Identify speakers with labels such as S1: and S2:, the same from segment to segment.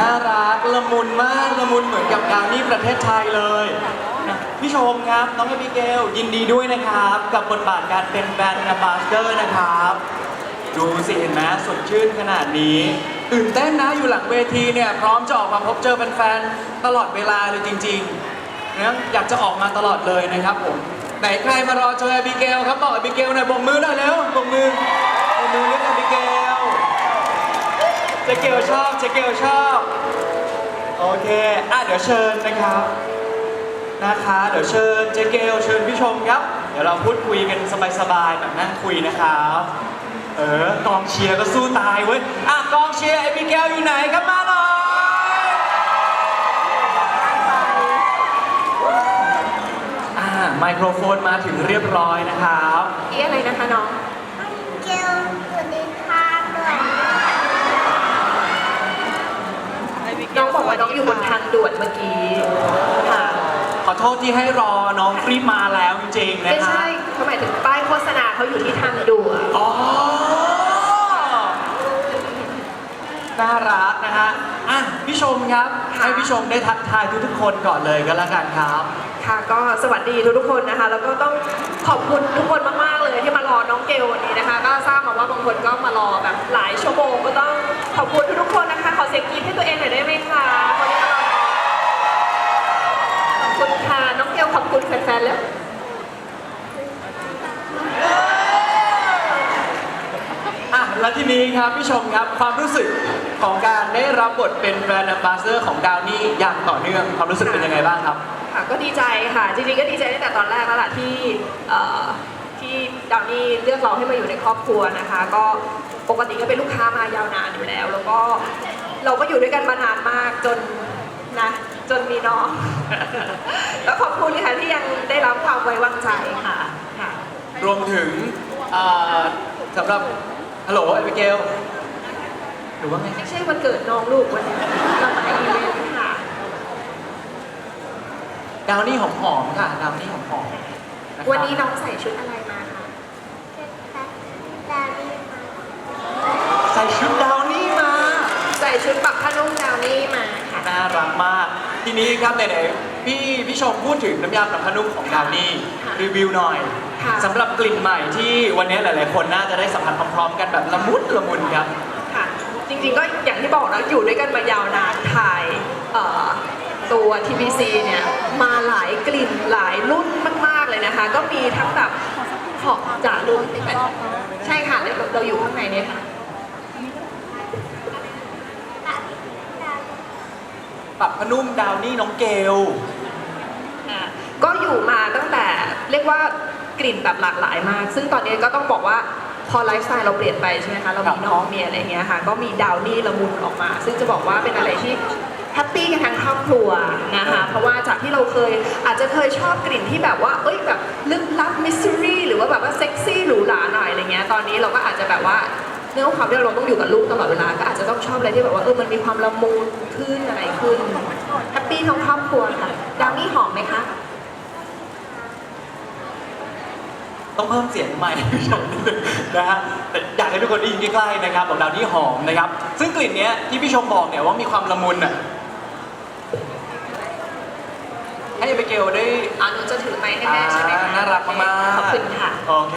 S1: น่ารักละมุนมากละมุนเหมือนกับดาวนี่ประเทศไทยเลยนะพี่ชมครับน้องเอบิเกลยินดีด้วยนะครับ กับบทบาทการเป็นแบรนด์ a m b a s s a d o r นะครับ ดูสิเห็นไหมสดชื่นขนาดนี้ตื่นเต้นนะอยู่หลังเวทีเนี่ยพร้อมจะออกมาพบเจอแฟนๆตลอดเวลาเลยจริงๆนะอยากจะออกมาตลอดเลยนะครับผมไหนใครมารอเจอเอบิเกลครับบอกเอบิเกลหน่อยบกมือหน่อยเร็วบกมือบกมือเรียกเอบิเกล เจเกลชอบเจเกลชอบ โอเค อะเดี๋ยวเชิญนะครับ นะคะ เดี๋ยวเชิญเจเกลเชิญพี่ชมครับ เดี๋ยวเราพูดคุยกันสบายๆแบบนั่งคุยนะครับ เออกองเชียร์ก็สู้ตายเว้ย อะกองเชียร์เอพิเกลอยู่ไหนครับมาหน่อย อ่าไมโครโฟนมาถึงเรียบร้อยนะครับ
S2: เอ๊ะอะไรนะคะน้อง
S3: เกลอยู่ในทางด่วน
S2: น้องบอกว่าน้องอยู่บนทางด่วนเมื่อกี้ค่ะ
S1: ขอโทษที่ให้รอน้องรีบมาแล้วจริงๆนะ
S2: ไม่
S1: ครับ
S2: ใช่เขาหมายถึงป้ายโฆษณาเขาอยู่ที่ทางด่วน
S1: อ๋อ น่ารักนะฮะอะพี่ชมครับ
S2: ค่ะ
S1: ให้พี่ชมได้ทักทายทุกๆคนก่อนเลยก็แล้วกันครับ
S2: ค่ะ ก็สวัสดีทุกๆคนนะคะ แล้วก็ต้องขอบคุณทุกคนมากๆเลยที่มารอน้องเกลวันนี้นะคะ ก็ทราบมาว่าบางคนก็มารอแบบหลายชั่วโมงก็ต้องขอบคุณทุกๆคนนะคะ ขอเสียงกรี๊ดให้ตัวเองหน่อยได้ไหมคะคนที่มารอขอบคุณค่ะน้องเกลขอบคุณแฟนๆแล้ว
S1: อะแล้วทีนี้ครับพี่ชมครับความรู้สึกของการได้รับบทเป็นแบรนด์ a m b a s s a d o r ของดาวนี่อย่างต่อเนื่องความรู้สึกเป็นยังไงบ้างครับ
S2: ค่ะก็ดีใจค่ะจริงๆก็ดีใจตั้งแต่ตอนแรกแล้วล่ะที่เอ่อที่ดาวนี่เลือกเราให้มาอยู่ในครอบครัวนะคะ ก็ปกติก็เป็นลูกค้ามายาวนานอยู่แล้ว แล้วก็เราก็อยู่ด้วยกันมานานมากจนนะจนมีน้องแล้วขอบคุณค่ะที่ยังได้รับความไว้วางใจค่ะค่ะ
S1: รวมถึงอ่าสำหรับฮัลโหลเอพิเกลหรือว่าไง
S2: ไม่ใช่วันเกิดน้องลูกวันนี้เรามาอีเวนต์ค่ะ
S1: ดาวนี่หอมๆค่ะ ดาวนี่หอมๆะครับ
S2: วันนี้น้องใส่ชุดอะไรมาคะ
S3: เจ็ดแปดดาวีมา
S1: ใส่ชุดดาวนี่มา
S2: ใส่ชุดปักผ้านุ่งดาวนี่มาค่ะ
S1: น่ารักมาก ทีนี้ครับไหนๆพี่พี่ชมพูดถึงน้ำยาปรับผ้านุ่มของดาวนี่
S2: ค่ะ
S1: รีวิวหน่อย
S2: ค่ะ
S1: สำหรับกลิ่นใหม่ที่วันนี้หลายๆ คนน่าจะได้สัมผัสพร้อมๆ กันแบบละมุนละมุนครับ
S2: ค่ะ จริงๆก็อย่างที่บอกนะอยู่ด้วยกันมายาวนานถ่ายเอ่อ ตัว TBC เนี่ยมาหลายกลิ่นหลายรุ่นมาก ๆ เลยนะคะ ก็มีทั้งแบบหอมจ่ารุ่นใช่ค่ะเราเราอยู่ข้างในเนี่ยค่ะ
S3: ดาวี
S1: ปรับผ้านุ่มดาวนี่น้องเกล
S2: อ่าก็อยู่มาตั้งแต่เรียกว่ากลิ่นแบบหลากหลายมาก ซึ่งตอนนี้ก็ต้องบอกว่าพอไลฟ์สไตล์เราเปลี่ยนไปใช่ไหมคะ เรา
S1: ครั
S2: มี
S1: บ
S2: น้องมีอะไรเงี้ยค่ะ ก็มีดาวนี่ละมุนออกมา ซึ่งจะบอกว่าเป็นอะไรที่ แฮปปี้กันทั้งครอบครัวนะคะเพราะว่าจากที่เราเคยอาจจะเคยชอบกลิ่นที่แบบว่าเอ้ยแบบลึกลับมิสซิรี่หรือว่าแบบว่าเซ็กซี่หรูหราหน่อยอะไรเงี้ยตอนนี้เราก็อาจจะแบบว่าเนื่องความที่เราต้องอยู่กับลูกตลอดเวลาก็อาจจะต้องชอบอะไรที่แบบว่าเออมันมีความละมุนขึ้นอะไรขึ้นแฮปปี้ทั้งครอบครัวค่ะดาวนี่หอมไหมคะ
S1: ต้องเพิ่มเสียงใหม่ให้พี่ชมนิดนึงนะฮะแต่อยากให้ทุกคนได้ยินใกล้ๆนะครับของดาวนี่หอมนะครับ ซึ่งกลิ่นเนี้ยที่พี่ชมบอกเนี่ยว่ามีความละมุนอะ ให้เอเบเกลได้
S2: อ่าหนูจะถือไม้ให้แม่ใช่ไหมคะ
S1: อ่าน่ารักมากๆ
S2: ขอบคุณค่ะ
S1: โอเค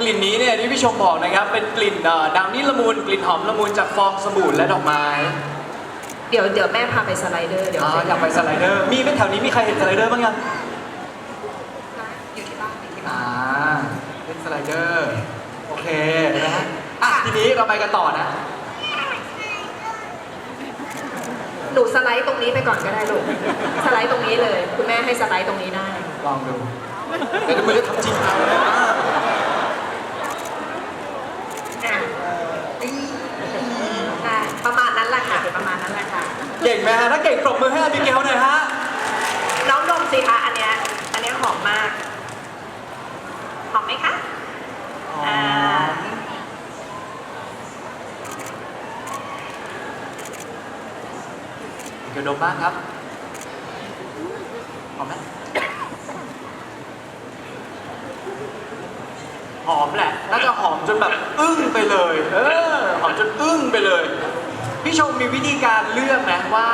S1: กลิ่นนี้เนี่ยที่พี่ชมบอกนะครับ เป็นกลิ่นเอ่อดาวนี่ละมุนกลิ่นหอมละมุนจากฟองสบู่และดอกไม้
S2: เดี๋ยวเดี๋ยวแม่พาไปสไลเดอร์เดี๋ยว
S1: อ๋ออยากไปสไลเดอร์มีไหมแถวนี้มีใครเห็นสไลเดอร์บ้างยัง
S2: อยู่ที่บ้านอยู่ที่บ้า
S1: อ่านเป็นสไลเดอร์โอเคนะฮะอะทีนี้เราไปกันต่อนะ
S2: หนูสไลด์ตรงนี้ไปก่อนก็ได้ลูก สไลด์ตรงนี้เลย คุณแม่ให้สไลด์ตรงนี้ได้
S1: ลองดูแต่ดูมือจะทำจริงเอานะ
S2: อะได้ประมาณนั้นแหละค่ะ ประมาณนั้นแหละค่ะ
S1: เก่งไหมฮะ ถ้าเก่งปรบมือให้อาบิเกลหน่อยฮะ
S2: น้องดมสิคะอันเนี้ย อันเนี้ยหอมมาก หอมไหมคะ อ่า
S1: เกียวดมบ้างครับหอมไหมหอมแหละ น่าจะหอมจนแบบอึ้งไปเลย เออ หอมจนอึ้งไปเลย พี่ชมมีวิธีการเลือกไหมว่า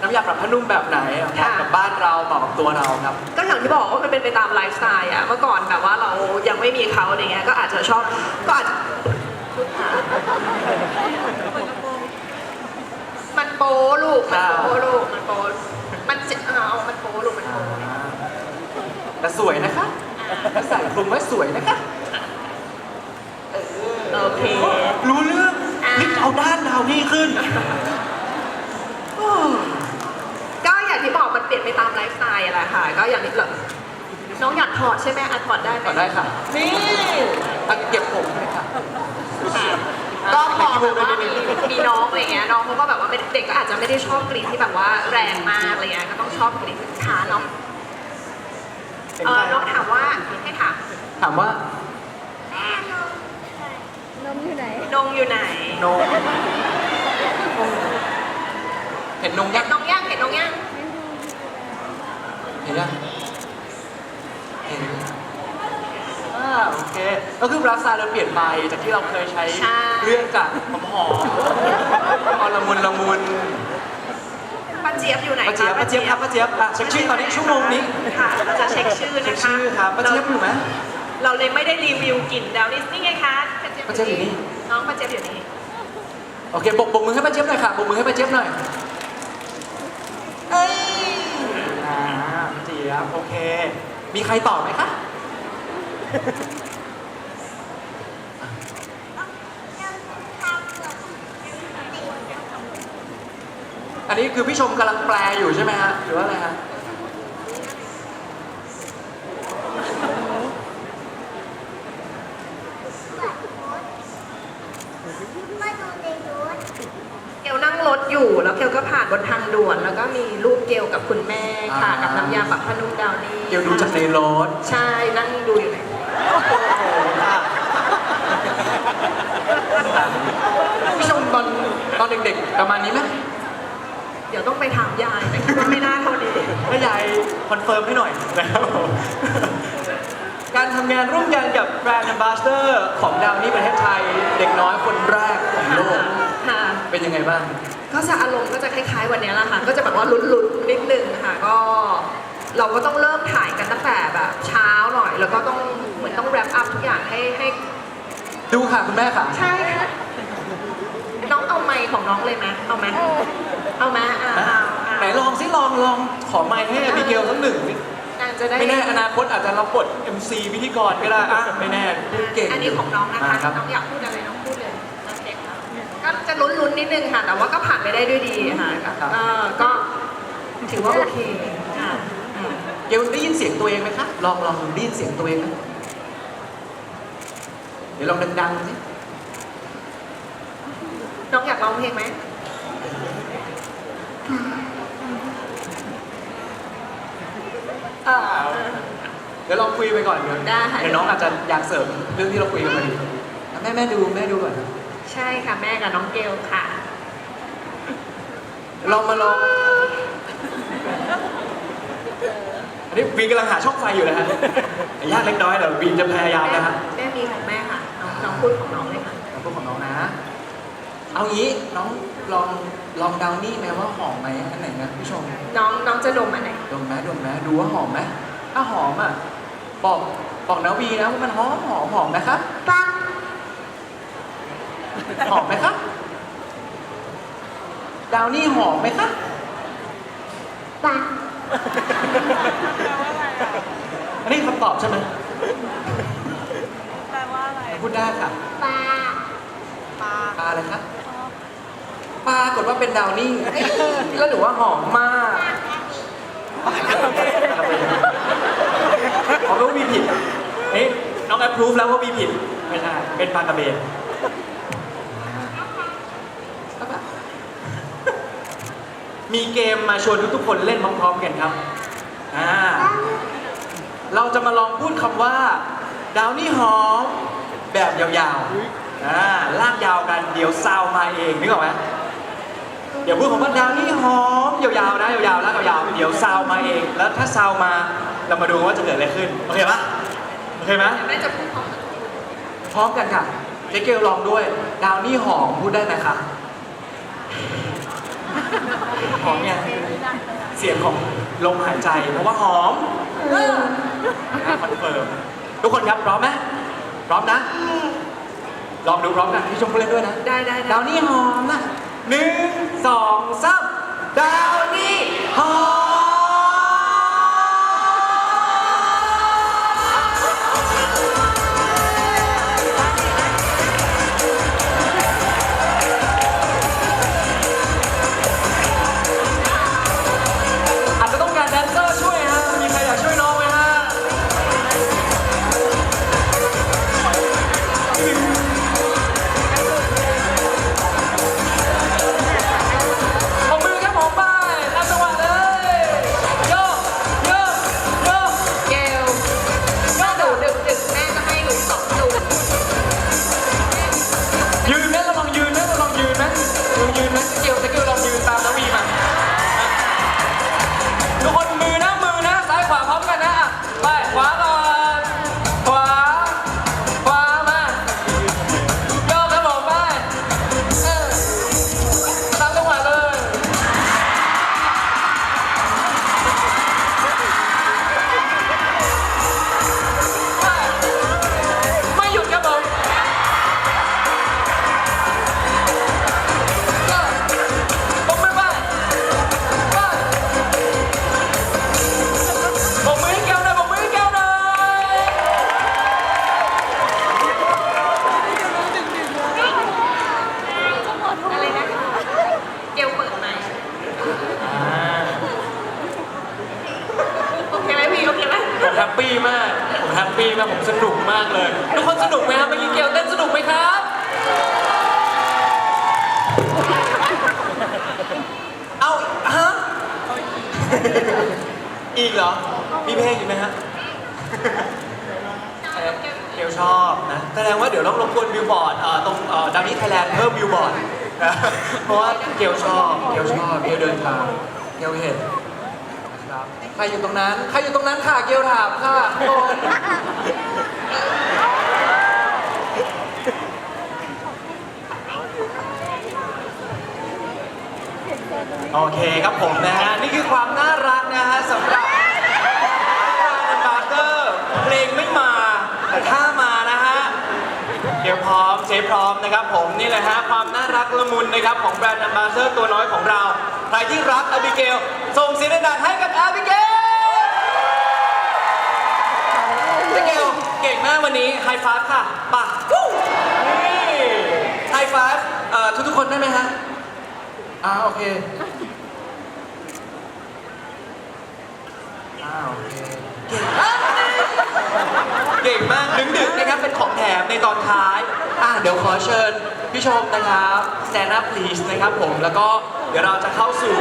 S1: น้ำยาปรับผ้านุ่มแบบไหนเหมาะ
S2: ค่ะ
S1: กับบ้านเราเหมาะกับตัวเราครับ
S2: ก็อย่างที่บอกว่ามันเป็นไปตามไลฟ์สไตล์อะเมื่อก่อนแบบว่าเรายังไม่มีเขาอะไรเงี้ย ก็อาจจะชอบ ก็อาจจะมัน โปลูก มันโปลูก มันโปมันเจเอามันโปลูก มันโป
S1: แต่สวยนะคะถ้าใส่คลุมไว้สวยนะคะ
S2: โอเค
S1: รู้เรื่อง
S2: อ่า
S1: นี่เอาด้านดาวนี่ขึ้น
S2: ก็อย่างที่บอกมันเปลี่ยนไปตามไลฟ์สไตล์อะแหละค่ะ ก็อย่างนี้แบบน้องอยากถอดใช่ไหมอะถอดได้ไหม
S1: ก่อนได้ค่ะ
S2: นี่
S1: อะเก็บผมเลยค่ะ
S2: ก็พอแบบว่ามีมีน้องอะไรเงี้ยน้องเขาก็แบบว่าเป็นเด็กก็อาจจะไม่ได้ชอบกลิ่นที่แบบว่าแรงมากอะไรเงี้ยก็ต้องชอบกลิ่นขาเนาะ
S1: เป็น
S2: เอ
S1: ใคร
S2: อน้องถามว่าให้ถาม
S1: ถามว่า
S3: แม่นมนมอยู่ไหน
S2: นงอยู่ไหน
S1: นงเห็นนง
S2: เห็
S1: ยั
S2: น
S1: ง
S2: น้องย่างเห็นน้องย่าง
S1: เห็นยังเห็นอ่าโอเค ก็คือรักษาเราเปลี่ยนไปจากที่เราเคยใช้เรื่องจากหอมหอมๆเอาละมุนละมุน
S2: ป้าเจี๊ยบอยู่ไหน
S1: ป้าเจี๊ยบป้าเจี๊ยบครับป้าเจี๊ยบอะเช็คชื่อตอนนี้ชั่วโมงนี้
S2: ค่ะเราจะเช็คชื่อ
S1: เช็
S2: นะ
S1: ค
S2: คะ
S1: ชื่อครับป้าเจี๊ยบอยู่ไหม
S2: เราเลยไม่ได้รีวิวกลิ่นดาวนิสนี่ไงคะ
S1: ป้าเจี๊ยบอยู่นี่
S2: น้องป้าเจี๊ยบอยู่นี่
S1: โอเคปกปกมือให้ป้าเจี๊ยบหน่อยค่ะปกมือให้ป้าเจี๊ยบหน่อยเอ้ยอ่าป้าเจี๊ยบโอเค มีใครตอบไหมคะ อันนี้คือพี่ชมกำลังแปลอยู่ใช่ไหมฮะหรือว่าอะไรฮะ
S3: มาดูในรถ
S2: เกลนั่งรถอยู่แล้วเกลก็ผ่านบนทางด่วน แล้วก็มีรูปเกลกับคุณแม่ค่ะ
S1: อ่ากั
S2: กับน้ำยาปรับผ้านุ่มดาวนี่
S1: เดี๋ยวดูจากในรถ
S2: ใช่นั่งดูอยู่ไหน
S1: พี่ชมตอนตอนเด็กๆประมาณนี้ไหม
S2: เดี๋ยวต้องไปถามยายแต่คิดว่าไม่น่าเท่านี้
S1: แม่ยายคอนเฟิร์มให้หน่อยนะครับผมการทำงานร่วมกันกับแบรนด์ a m b a s s a d o r ของดาวนี่ประเทศไทย เด็กน้อยคนแรกของโลก
S2: ค่ะ
S1: เป็นยังไงบ้าง
S2: ก็จะอารมณ์ก็จะคล้ายๆวันนี้แหละค่ะ ก็จะแบบว่าลุ้นๆนิดนึงค่ะ ก็เราก็ต้องเริ่มถ่ายกันตั้งแต่แบบเช้าหน่อย แล้วก็ต้องเหมือนต้องแรปอัพทุกอย่างให้ให้
S1: ดูค่ะคุณแม่ค่ะ
S2: ใช่ค่ะน้องเอาไมค์ของน้องเลยไหมเอาไหม เอาไหมอ่าเอาเอา
S1: ไหนลองสิลองลองขอไมค์ให้บิเกลสักหนึ่งสิ
S2: นางจะได้
S1: ไม่แน่อนาคตอาจจะรับบท MC พิธีกรก็ได้อะไม่แน่พูดเก่ง
S2: อันนี้ของน้องนะคะา
S1: ครับ
S2: น้องอยากพูดอะไรน้องพูดเลยน้องเช็คค่ะก็จะลุ้นๆนิดนึงค่ะ แต่ว่าก็ผ่านไปได้ด้วยดีค่ะเออก็ถือว่าโอเคค่ะอืม
S1: เกลได้ยินเสียงตัวเองไหมคะลองลองได้ยินเสียงตัวเองไหมเดี๋ยวลองดังๆสิ
S2: น้องอยากร้องเพลงไหม
S1: อ่าเดี๋ยวลองคุยไปก่อนเดี๋ยว
S2: ได้
S1: เดี๋ยวน้องอาจจะอยากเสริมเรื่องที่เราคุยกันมาดีแม่แม่ดูแม่ดูก่อน
S2: ใช่ค่ะแม่กับน้องเกลค่ะ
S1: ลองมาลองอันนี้วีนกำลังหาช่องไฟอยู่นะฮะยากเล็กน้อยเดี๋ยววีนจะพยายามนะฮะ
S2: แม่มีของแม่ค่ะน้องน้องพูดของน้องเลยค่ะ
S1: ขอบคุณของน้องนะ เอางี้น้อง ลองลองเดานี่ไหมว่าหอมไหมอันไหนนะพี่ชม
S2: น้องน้องจะดมอันไหน
S1: ดมไหมดมไหมดูว่าหอมไหมถ้าหอมอะบอกบอกนะวีนะว่ามันหอมหอมหอมนะครับ
S3: ปัง
S1: หอมไหมครับ ดาวนี่หอมไหมครับ
S3: ปัง
S1: อันนี้คำตอบใช่ไหม
S4: แปลว่าอะไร
S1: พูดได้ค่ะ
S3: ปลา
S4: ปลา
S1: ปลาอะไรครับ ปลากดว่าเป็นดาวนี่เอ้ยแล้วหนูว่าหอมมากขอรู้มีผิดเอ๊ะน้องแอปพรูฟแล้วว่ามีผิด ไม่ใช่เป็นปลากระเบนมีเกมมาชวนทุกๆคนเล่นพร้อมๆกันครับอ่าเราจะมาลองพูดคำว่า ดาวนี่หอมแบบยาวๆอ่าลากยาวกันเดี๋ยวซาวมาเองนึกออกไหม
S3: ร
S1: เดี๋ยวพูดคำว่าดาวนี่หอมยาวๆนะยาวๆแล้วยาวๆเดี๋ยวซาวมาเอง แล้วถ้าซาวมาเรามาดูว่าจะเกิดอะไรขึ้นโอเคปะโอเคไหม
S2: แม่จะพูดพร้อมกัน
S1: พร้อมกันค่ะเจ๊เกลลองด้วย ดาวนี่หอมพูดได้ไหมคะหอมเนี่ยเสียงของลมหายใจเพราะว่าหอมนะคอนเฟิร์มทุกคนครับพร้อมไหมพร้อมนะลองดูพร้อมกันพี่ชมพู่เล่นด้วยนะ
S2: ได้ได้ได้
S1: ดาวนี่หอมนะหนึ่ง สองสามดาว ปี้มา
S2: ก
S1: ผมสนุกมากเลย ทุกคนสนุกไหมครับเมื่อกี้เกลเต้นสนุกไหมครับ เอาฮะอีกเหรอ มีเพลงอีกไหมฮะเกลชอบนะแสดงว่าเดี๋ยวต้องรบกวนบิลบอร์ดเอ่อตรงเอ่อดาวนี้ไทยแลนด์เพิ่มบิลบอร์ดนะเพราะว่าเกลชอบเกลชอบเกลเดินทางเกลเห็น ใครอยู่ตรงนั้น ใครอยู่ตรงนั้นค่ะ เกลถามค่ะทุกคนโอเคครับผมนะฮะ นี่คือความน่ารักนะฮะสำหรับแบรนด์บาร์เตอร์เพลงไม่มา แต่ถ้ามานะฮะ เดี๋ยวพร้อมเจพร้อมนะครับผมนี่แหละฮะ ความน่ารักละมุนนะครับของแบรนด์ a บา s เ d อร์ตัวน้อยของเรา ใครที่รักอบิเกล ส่งเสียงดังๆให้กับอบิเกลเจเกลเก่งมากวันนี้ไฮ i v ฟค่ะป่ะวู้นี่ไฮ i v ฟเอ่อทุกๆคนได้ไหมฮะอ่าโอเคอ่าโอเคเก่งมากเก่งมากดึกๆนะครับเป็นของแถมในตอนท้าย อะเดี๋ยวขอเชิญ พี่ชมนะครับ stand up please นะครับผม แล้วก็เดี๋ยวเราจะเข้าสู่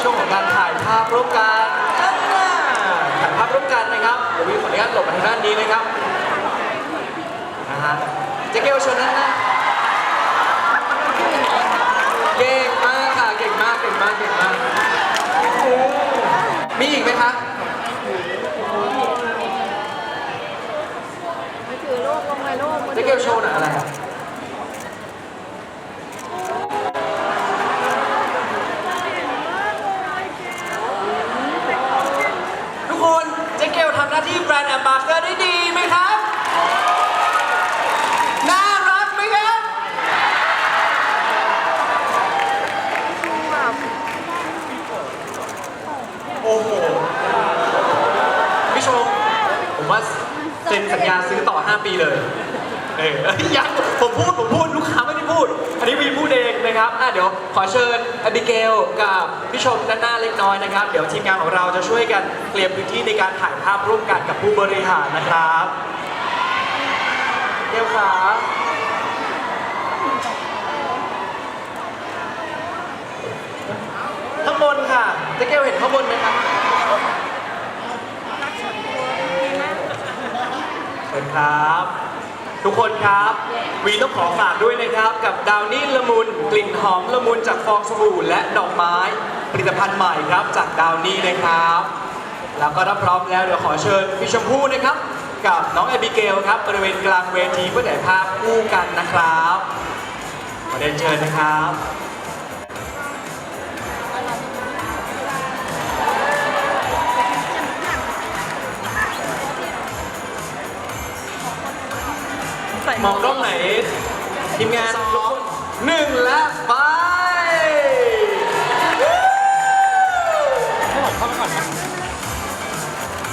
S1: ช่วงของการถ่ายภาพร่วมกันถ่ายภาพร่วมกันนะครับเดี๋ยววิวขออนุญาตหลบมาทางด้านนี้นะครับนะฮะเจ๊เกลเชิญนะฮะเก่งมากค่ะเก่งมากเก่งมากเก่งมากมีอีกไหมคะ
S3: มาถือโลกลงมาโล ก
S1: ลโชว์หน่อยอะไรอะทุกคนเจ๊เกลทำหน้าที่แบรนด์แอมบาสเดอร์ได้ดีไหมครับ น่ารักไหมครับ โอ้โหพี่ชมผมว่าเซ็นสัญญาซื้อต่อ 5 ปีเลย เออยังผมพูดผมพูดลูกค้าไม่ได้พูด อันนี้วีพูดเองนะครับอะเดี๋ยวขอเชิญอบิเกลกับพี่ชมด้านหน้าเล็กน้อยนะครับ เดี๋ยวทีมงานของเราจะช่วยกันเคลียร์พื้นที่ในการถ่ายภาพร่วมกันกับผู้บริหารนะครับเกลขาข้างบนค่ะเจ๊เกลเห็นข้างบนไหมครับ เชิญครับ ทุกคนครับวีต้องขอฝากด้วยนะครับกับดาวนี่ละมุนกลิ่นหอมละมุนจากฟองสบู่และดอกไม้ผลิตภัณฑ์ใหม่ครับจากดาวนี่นะครับ แล้วก็ถ้าพร้อมแล้วเดี๋ยวขอเชิญพี่ชมพู่นะครับ กับน้องแอบิเกลครับบริเวณกลางเวทีเพื่อถ่ายภาพคู่กันนะครับขอเรียนเชิญนะครับ มองกล้องไหน ทีมงานทุกคนหนึ่งและไป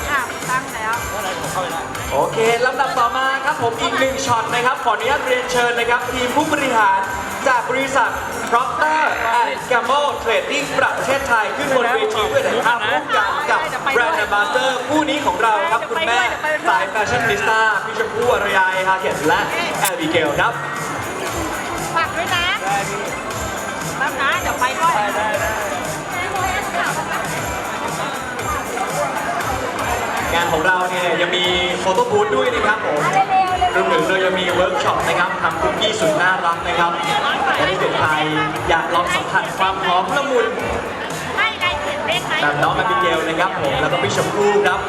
S3: ค่ะตั้งแล้ว
S1: โอเคลำดับต่อมาครับผมอีกหนึ่งช็อตนะครับ ขออนุญาตเรียนเชิญนะครับ ทีมผู้บริหารจากบริษัท Procter Gamble Trading ประเทศไทย ขึ้นบนเวทีเพื่อถ่ายภาพร่วมกันกับแบรนด์ a m b a s s a d o r ผู้นี้ของเราครับ คุณแม่สายแฟชั่นนิสต้าพี่ชมพู่อารยาฮาเกตและแอลบิเกลครับ
S3: ฝากด้วยนะแป๊บนะเดี๋ยวไปด้วย
S1: งานของเราเนี่ยยังมีโฟโต้บูธด้วยนะครับผม รวมถึงเรายังมีเวิร์กช็อปนะครับทำคุกกี้สุดน่ารักนะครับและถ้าเกิดใครอยากลองสัมผัสความหอมละมุน
S3: ให้ไงเขียนเลขไหม
S1: แบบน้องอบิเกลนะครับผมแล้วก็พี่ชมพู่ครับ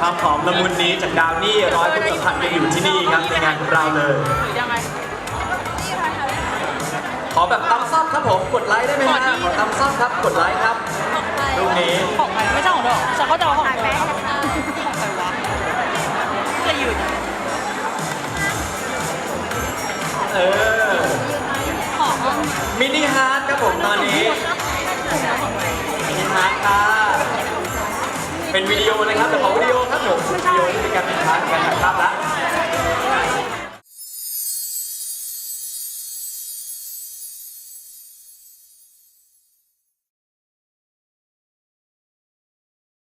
S1: ความหอมละมุนนี้จากดาวนี่ร้อยผู้สัมผัสกันอยู่ที่นี่ครับในงานของเราเลย
S3: ยังไง
S1: ขอแบบตั้มซับครับผมกดไลค์ได้ไหมฮะขอตั้มซับครับกดไลค์ครับรูปนี้
S4: ของใครไม่ใช่ของเธอหรอฉันก็จะเอาของเธอ
S1: มินิฮาร์ดครับผมตอนนี้ มินิฮาร์ดค่ะเป็นวิดีโอนะครับแต่ขอวิดีโอครับผมวิดีโอที่เป็นการมินิฮาร์ดการถ่ายภาพละ